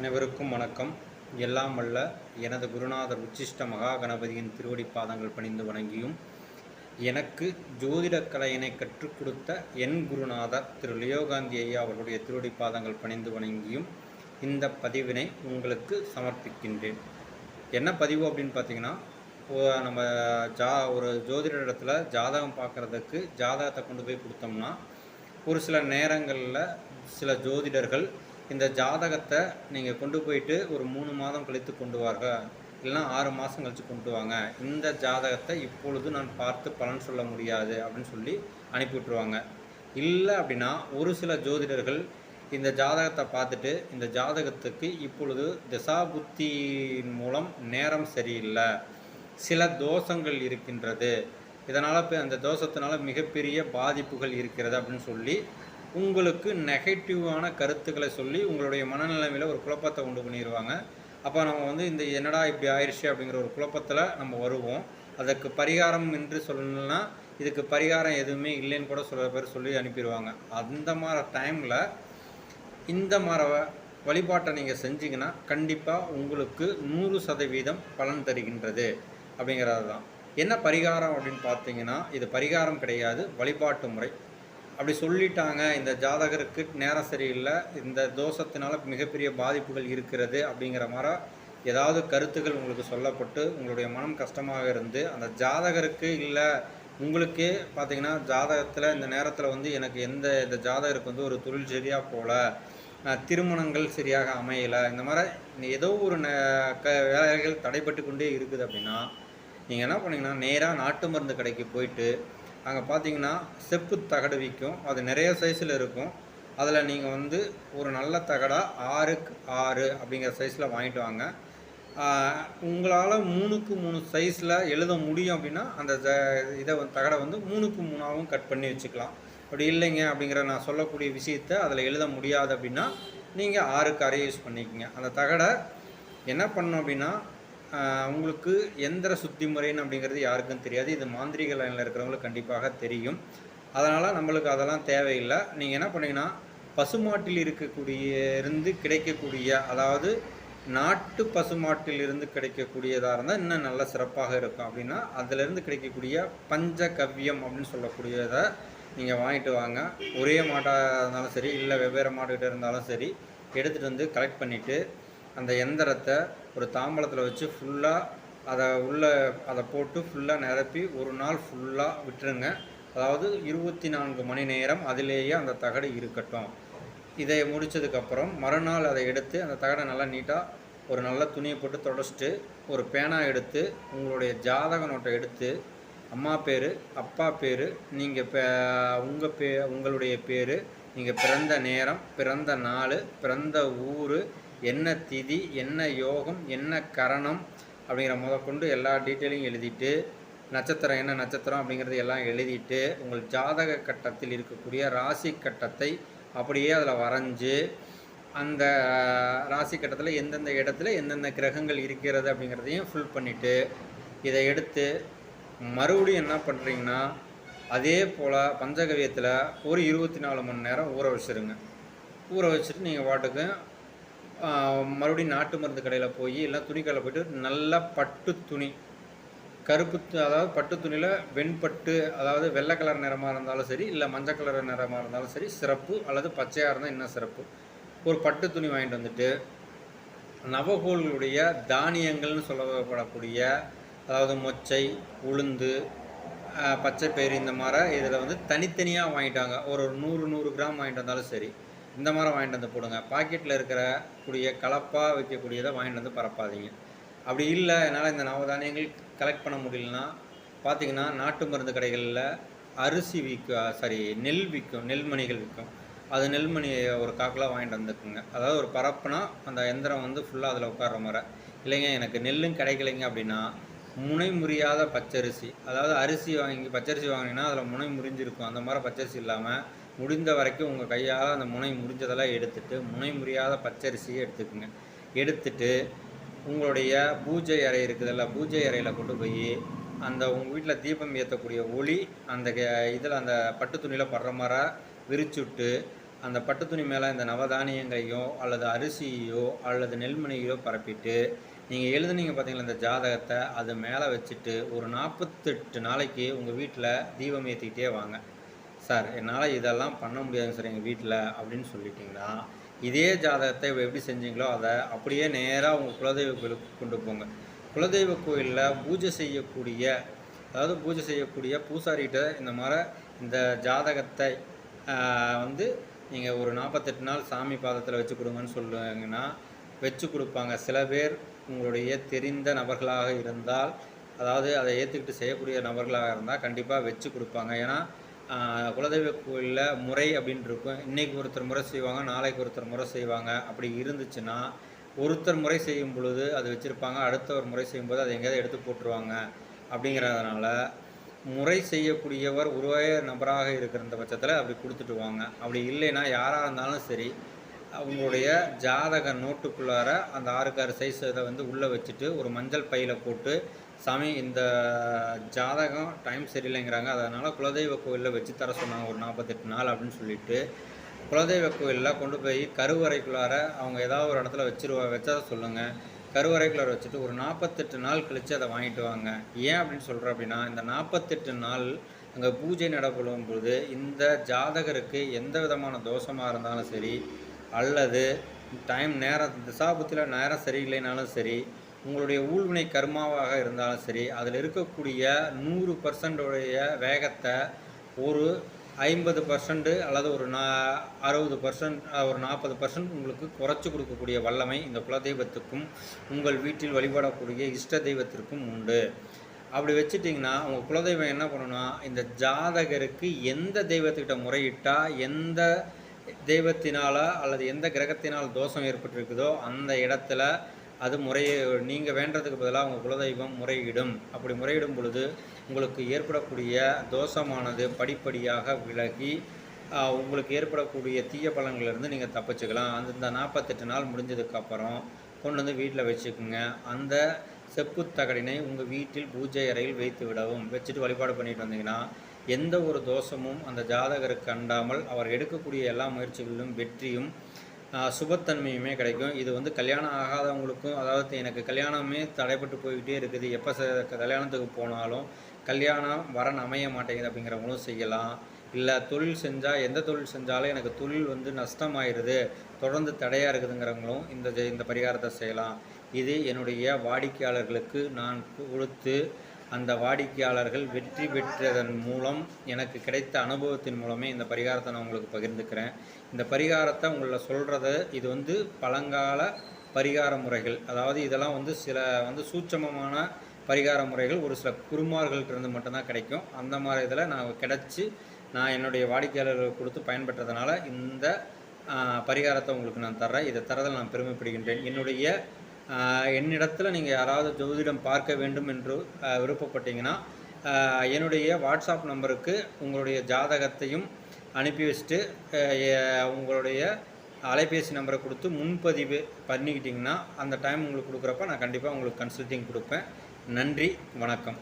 அனைவருக்கும் வணக்கம். எல்லாம் வல்ல எனது குருநாதர் உச்சிஷ்ட மகா கணபதியின் திருவடி பாதங்கள் பணிந்து வணங்கியும். எனக்கு ஜோதிடக் கலையினை கற்றுக் கொடுத்த என் குருநாதர் திரு லியோகாந்தி ஐயா அவர்களுடைய திருவடி பாதங்கள் பணிந்து வணங்கியும் இந்த பதிவினை உங்களுக்கு சமர்ப்பிக்கின்றேன். என்ன பதிவு அப்படின்னு பார்த்தீங்கன்னா நம்ம ஜா ஒரு ஜோதிட இடத்துல ஜாதகம் பார்க்குறதுக்கு ஜாதகத்தை கொண்டு போய் கொடுத்தோம்னா ஒரு சில நேரங்களில் சில ஜோதிடர்கள் இந்த ஜாதகத்தை நீங்கள் கொண்டு போயிட்டு ஒரு மூணு மாதம் கழித்து கொண்டு வாங்க. இல்லைன்னா ஆறு மாதம் கழித்து கொண்டு வாங்க. இந்த ஜாதகத்தை இப்பொழுது நான் பார்த்து பலன் சொல்ல முடியாது அப்படின்னு சொல்லி அனுப்பி விட்ருவாங்க இல்லை அப்படின்னா ஒரு சில ஜோதிடர்கள் இந்த ஜாதகத்தை பார்த்துட்டு இந்த ஜாதகத்துக்கு இப்பொழுது திசாபுத்தியின் மூலம் நேரம் சரியில்லை. சில தோஷங்கள் இருக்கின்றது. இதனால் இப்போ அந்த தோஷத்தினால மிகப்பெரிய பாதிப்புகள் இருக்கிறது அப்படின்னு சொல்லி உங்களுக்கு நெகட்டிவான கருத்துக்களை சொல்லி உங்களுடைய மனநிலைமையில் ஒரு குழப்பத்தை உண்டு பண்ணிடுவாங்க அப்போ நம்ம வந்து இந்த என்னடா இப்படி ஆயிடுச்சு அப்படிங்கிற ஒரு குழப்பத்தில் நம்ம வருவோம். அதற்கு பரிகாரம் என்று சொல்லணும்னா இதுக்கு பரிகாரம் எதுவுமே இல்லைன்னு கூட சில பேர் சொல்லி அனுப்பிடுவாங்க. அந்த மாதிரி டைமில் இந்த மாதிரி வழிபாட்டை நீங்கள் செஞ்சிங்கன்னா கண்டிப்பாக உங்களுக்கு நூறு சதவீதம் பலன் தருகின்றது அப்படிங்கிறது தான் என்ன பரிகாரம் அப்படின்னு பார்த்தீங்கன்னா இது பரிகாரம் கிடையாது வழிபாட்டு முறை. அப்படி சொல்லிட்டாங்க. இந்த ஜாதகருக்கு நேரம் சரியில்லை. இந்த தோஷத்தினால மிகப்பெரிய பாதிப்புகள் இருக்கிறது அப்படிங்கிற மாதிரி ஏதாவது கருத்துக்கள் உங்களுக்கு சொல்லப்பட்டு உங்களுடைய மனம் கஷ்டமாக இருந்து அந்த ஜாதகருக்கு இல்லை உங்களுக்கே பார்த்தீங்கன்னா ஜாதகத்தில் இந்த நேரத்தில் வந்து எனக்கு எந்த இந்த ஜாதகருக்கு வந்து ஒரு தொழில் சரியாக போகல திருமணங்கள் சரியாக அமையலை இந்த மாதிரி ஏதோ ஒரு ந- க வேலைகள் தடைப்பட்டு கொண்டே இருக்குது அப்படின்னா நீங்கள் என்ன பண்ணீங்கன்னா நேராக நாட்டு மருந்து கடைக்கு போயிட்டு அங்கே பார்த்தீங்கன்னா செப்பு தகடு விற்கும் அது நிறைய சைஸில் இருக்கும். அதில் நீங்கள் வந்து ஒரு நல்ல தகடாக ஆறுக்கு ஆறு அப்படிங்கிற சைஸில் வாங்கிட்டு வாங்க. உங்களால் மூணுக்கு மூணு சைஸில் எழுத முடியும் அப்படின்னா அந்த ஜ இதை தகடை வந்து மூணுக்கு மூணாகவும் கட் பண்ணி வச்சுக்கலாம். அப்படி இல்லைங்க அப்படிங்கிற நான் சொல்லக்கூடிய விஷயத்த அதில் எழுத முடியாது அப்படின்னா நீங்கள் ஆறுக்கு அறையை யூஸ் பண்ணிக்கோங்க. அந்த தகடை என்ன பண்ணோம் அப்படின்னா உங்களுக்கு எந்திர சுத்தி முறைன்னு அப்படிங்கிறது யாருக்கும் தெரியாது. இது மாந்திரிக லைனில் இருக்கிறவங்களுக்கு கண்டிப்பாக தெரியும். அதனால் நம்மளுக்கு அதெல்லாம் தேவையில்லை. நீங்கள் என்ன பண்ணீங்கன்னா பசுமாட்டில் இருக்கக்கூடிய இருந்து கிடைக்கக்கூடிய அதாவது நாட்டு பசுமாட்டில் இருந்து கிடைக்கக்கூடியதாக இருந்தால் இன்னும் நல்ல சிறப்பாக இருக்கும். அப்படின்னா அதிலிருந்து கிடைக்கக்கூடிய பஞ்சகவ்யம் அப்படின்னு சொல்லக்கூடியதை நீங்கள் வாங்கிட்டு வாங்க. ஒரே மாட்டாக இருந்தாலும் சரி இல்லை வெவ்வேறு மாட்டுக்கிட்ட இருந்தாலும் சரி எடுத்துகிட்டு வந்து கலெக்ட் பண்ணிவிட்டு அந்த எந்திரத்தை ஒரு தாம்பளத்தில் வச்சு ஃபுல்லாக அதை உள்ளே அதை போட்டு ஃபுல்லாக நிரப்பி ஒரு நாள் ஃபுல்லாக விட்டுருங்க. அதாவது இருபத்தி நான்கு மணி நேரம் அதிலேயே அந்த தகடு இருக்கட்டும். இதை முடித்ததுக்கப்புறம் மறுநாள் அதை எடுத்து அந்த தகடை நல்லா நீட்டாக ஒரு நல்ல துணியை போட்டு தொடச்சிட்டு ஒரு பேனா எடுத்து உங்களுடைய ஜாதக நோட்டை எடுத்து அம்மா பேர் அப்பா பேர் நீங்கள் பே உங்கள் பே உங்களுடைய பேர் நீங்கள் பிறந்த நேரம் பிறந்த நாள் பிறந்த ஊர் என்ன திதி என்ன யோகம் என்ன கரணம் அப்படிங்கிற முதற்கொண்டு எல்லா டீட்டெயிலையும் எழுதிட்டு நட்சத்திரம் என்ன நட்சத்திரம் அப்படிங்கிறது எல்லாம் எழுதிட்டு உங்கள் ஜாதக கட்டத்தில் இருக்கக்கூடிய ராசி கட்டத்தை அப்படியே அதில் வரைஞ்சு அந்த ராசி கட்டத்தில் எந்தெந்த இடத்துல எந்தெந்த கிரகங்கள் இருக்கிறது அப்படிங்கிறதையும் ஃபில் பண்ணிவிட்டு இதை எடுத்து மறுபடியும் என்ன பண்ணுறீங்கன்னா அதே போல் பஞ்சகவியத்தில் ஒரு இருபத்தி நாலு மணி நேரம் ஊற வச்சுருங்க. ஊற வச்சுட்டு நீங்கள் பாட்டுக்கு மறுபடியும் நாட்டு மருந்து கடையில் போய் எல்லாம் துணிக்கடையில் போயிட்டு நல்லா பட்டு துணி. கருப்பு அதாவது பட்டு துணியில் வெண்பட்டு அதாவது வெள்ளை கலர் நிறமாக இருந்தாலும் சரி இல்லை மஞ்சள் கலர் நிறமாக இருந்தாலும் சரி சிறப்பு அல்லது பச்சையாக இருந்தால் இன்னும் சிறப்பு. ஒரு பட்டு துணி வாங்கிட்டு வந்துட்டு நவகோள்களுடைய தானியங்கள்னு சொல்லப்படக்கூடிய அதாவது மொச்சை உளுந்து பச்சைப்பயிறு பச்சை பயிறு இந்த மாதிரி இதில் வந்து தனித்தனியாக வாங்கிட்டாங்க. ஒரு நூறு நூறு கிராம் வாங்கிட்டு வந்தாலும் சரி. இந்த மாதிரி வாங்கிட்டு வந்து போடுங்க. பாக்கெட்டில் இருக்கிற கூடிய கலப்பாக வைக்கக்கூடியதை வாங்கிட்டு வந்து பரப்பாதீங்க. அப்படி இல்லை என்னால் இந்த நவதானியங்கள் கலெக்ட் பண்ண முடியலன்னா பார்த்தீங்கன்னா நாட்டு மருந்து கடைகளில் அரிசி விற்கும் சாரி நெல் விற்கும் நெல்மணிகள் விற்கும் அது நெல்மணியை ஒரு காக்கெலாம் வாங்கிட்டு வந்துக்குங்க. அதாவது ஒரு பரப்புனா அந்த எந்திரம் வந்து ஃபுல்லாக அதில் உட்கார்ற மாதிரி. இல்லைங்க எனக்கு நெல்லும் கிடைக்கலைங்க அப்படின்னா முனை முறியாத பச்சரிசி. அதாவது அரிசி வாங்கி பச்சரிசி வாங்கினீங்கன்னா அதில் முனை முறிஞ்சிருக்கும். அந்த மாதிரி பச்சரிசி இல்லாமல் முடிந்த வரைக்கும் உங்கள் கையால் அந்த முனை முறிஞ்சதெல்லாம் எடுத்துட்டு முனை முறியாத பச்சரிசியை எடுத்துக்குங்க. எடுத்துட்டு உங்களுடைய பூஜை அறை இருக்குதுல்ல பூஜை அறையில் கொண்டு போய் அந்த உங்கள் வீட்டில் தீபம் ஏற்றக்கூடிய ஒளி அந்த இதில் அந்த பட்டு துணியில் படுற மாதிரி விரிச்சுட்டு அந்த பட்டு துணி மேலே இந்த நவதானியங்களையோ அல்லது அரிசியோ அல்லது நெல்மணியோ பரப்பிட்டு நீங்கள் எழுதுனீங்க பார்த்தீங்களா இந்த ஜாதகத்தை அது மேலே வச்சுட்டு ஒரு நாற்பத்தெட்டு நாளைக்கு உங்கள் வீட்டில் தீபம் ஏற்றிக்கிட்டே வாங்க. சார் என்னால் இதெல்லாம் பண்ண முடியாதுங்க சார் எங்கள் வீட்டில் அப்படின்னு சொல்லிட்டீங்கன்னா இதே ஜாதகத்தை எப்படி செஞ்சீங்களோ அதை அப்படியே நேராக உங்கள் குலதெய்வ கோயிலுக்கு கொண்டு போங்க. குலதெய்வ கோயிலில் பூஜை செய்யக்கூடிய அதாவது பூஜை செய்யக்கூடிய பூசாரிகிட்ட இந்த மாதிரி இந்த ஜாதகத்தை வந்து நீங்கள் ஒரு நாற்பத்தெட்டு நாள் சாமி பாதத்தில் வச்சு கொடுங்கன்னு சொல்லுங்கன்னா வச்சு கொடுப்பாங்க. சில பேர் உங்களுடைய தெரிந்த நபர்களாக இருந்தால் அதாவது அதை ஏற்றுக்கிட்டு செய்யக்கூடிய நபர்களாக இருந்தால் கண்டிப்பாக வச்சு கொடுப்பாங்க. ஏன்னா குலதெய்வ கோயிலில் முறை அப்படின்னு இருக்கும். இன்றைக்கி ஒருத்தர் முறை செய்வாங்க நாளைக்கு ஒருத்தர் முறை செய்வாங்க. அப்படி இருந்துச்சுன்னா ஒருத்தர் முறை செய்யும் பொழுது அது வச்சுருப்பாங்க அடுத்தவர் முறை செய்யும்போது அதை எங்கேயாவது எடுத்து போட்டுருவாங்க. அப்படிங்கிறதுனால முறை செய்யக்கூடியவர் உருவாய நபராக இருக்கிற பட்சத்தில் அப்படி கொடுத்துட்டு வாங்க அப்படி இல்லைன்னா யாராக இருந்தாலும் சரி அவங்களுடைய ஜாதக நோட்டுக்குள்ளார அந்த ஆறுக்கு சைஸ் இதை வந்து உள்ளே வச்சுட்டு ஒரு மஞ்சள் பையில் போட்டு சாமி இந்த ஜாதகம் டைம் சரியில்லைங்கிறாங்க. அதனால் குலதெய்வ கோயிலில் வச்சு தர சொன்னாங்க ஒரு நாற்பத்தெட்டு நாள் அப்படின்னு சொல்லிட்டு. குலதெய்வ கோயிலில் கொண்டு போய் கருவறைக்குள்ளார அவங்க ஏதாவது ஒரு இடத்துல வச்சிருவா வச்சா சொல்லுங்கள் கருவறைக்குள்ளார வச்சுட்டு ஒரு நாற்பத்தெட்டு நாள் கழித்து அதை வாங்கிட்டு வாங்க. ஏன் அப்படின்னு சொல்கிறேன் அப்படின்னா இந்த நாற்பத்தெட்டு நாள் அங்கே பூஜை நடப்படும் பொழுது இந்த ஜாதகருக்கு எந்த விதமான தோஷமாக இருந்தாலும் சரி அல்லது டைம் நேரம் திசாபுத்தியில் நேரம் சரியில்லைனாலும் சரி உங்களுடைய ஊழ்வினை கர்மாவாக இருந்தாலும் சரி அதில் இருக்கக்கூடிய நூறு பர்சன்டோடைய வேகத்தை ஒரு ஐம்பது பர்சன்ட் அல்லது ஒரு நா அறுபது பர்சன்ட் ஒரு நாற்பது பர்சன்ட் உங்களுக்கு குறைச்சி கொடுக்கக்கூடிய வல்லமை இந்த குலதெய்வத்துக்கும் உங்கள் வீட்டில் வழிபடக்கூடிய இஷ்ட தெய்வத்திற்கும் உண்டு. அப்படி வச்சுட்டிங்கன்னா உங்கள் குலதெய்வம் என்ன பண்ணணும்னா இந்த ஜாதகருக்கு எந்த தெய்வத்துக்கிட்ட முறையிட்டால் எந்த தெய்வத்தினால் அல்லது எந்த கிரகத்தினால் தோஷம் ஏற்பட்டிருக்குதோ அந்த இடத்துல அது முறையை நீங்கள் வேண்டதுக்கு பதிலாக உங்கள் குலதெய்வம் முறையிடும். அப்படி முறையிடும் பொழுது உங்களுக்கு ஏற்படக்கூடிய தோஷமானது படிப்படியாக விலகி உங்களுக்கு ஏற்படக்கூடிய தீய பலன்களிலிருந்து நீங்கள் தப்பிச்சுக்கலாம். அந்த இந்த நாற்பத்தெட்டு நாள் முடிஞ்சதுக்கப்புறம் கொண்டு வந்து வீட்டில் வச்சுக்கோங்க. அந்த செப்பு தகடினை உங்கள் வீட்டில் பூஜை அறையில் வைத்து விடவும். வச்சுட்டு வழிபாடு பண்ணிட்டு வந்தீங்கன்னா எந்த ஒரு தோஷமும் அந்த ஜாதகருக்கு அண்டாமல் அவர் எடுக்கக்கூடிய எல்லா முயற்சிகளிலும் வெற்றியும் சுபத்தன்மையுமே கிடைக்கும். இது வந்து கல்யாணம் ஆகாதவங்களுக்கும் அதாவது எனக்கு கல்யாணமே தடைப்பட்டு போய்கிட்டே இருக்குது. எப்போ கல்யாணத்துக்கு போனாலும் கல்யாணம் வரன் அமைய மாட்டேங்குது அப்படிங்கிறவங்களும் செய்யலாம். இல்லை தொழில் செஞ்சால் எந்த தொழில் செஞ்சாலும் எனக்கு தொழில் வந்து நஷ்டமாயிருது. தொடர்ந்து தடையாக இருக்குதுங்கிறவங்களும் இந்த இந்த பரிகாரத்தை செய்யலாம். இது என்னுடைய வாடிக்கையாளர்களுக்கு நான் கொடுத்து அந்த வாடிக்கையாளர்கள் வெற்றி பெற்றதன் மூலம் எனக்கு கிடைத்த அனுபவத்தின் மூலமே இந்த பரிகாரத்தை நான் உங்களுக்கு பகிர்ந்துக்கிறேன். இந்த பரிகாரத்தை உங்களை சொல்கிறத இது வந்து பழங்கால பரிகார முறைகள். அதாவது இதெல்லாம் வந்து சில வந்து சூட்சமமான பரிகார முறைகள். ஒரு சில குருமார்கள்ட்ட இருந்து மட்டும்தான் கிடைக்கும். அந்த மாதிரி இதில் நான் கிடச்சி நான் என்னுடைய வாடிக்கையாளர்களுக்கு கொடுத்து பயன்பெற்றதுனால இந்த பரிகாரத்தை உங்களுக்கு நான் தர்றேன். இதை தரதில் நான் பெருமைப்படுகின்றேன். என்னுடைய என்னிடத்தில் நீங்கள் யாராவது ஜோதிடம் பார்க்க வேண்டும் என்று விருப்பப்பட்டீங்கன்னா என்னுடைய வாட்ஸ்அப் நம்பருக்கு உங்களுடைய ஜாதகத்தையும் அனுப்பி வச்சுட்டு உங்களுடைய அலைபேசி நம்பரை கொடுத்து முன்பதிவு பண்ணிக்கிட்டிங்கன்னா அந்த டைம் உங்களுக்கு கொடுக்குறப்ப நான் கண்டிப்பாக உங்களுக்கு கன்சல்ட்டிங் கொடுப்பேன். நன்றி வணக்கம்.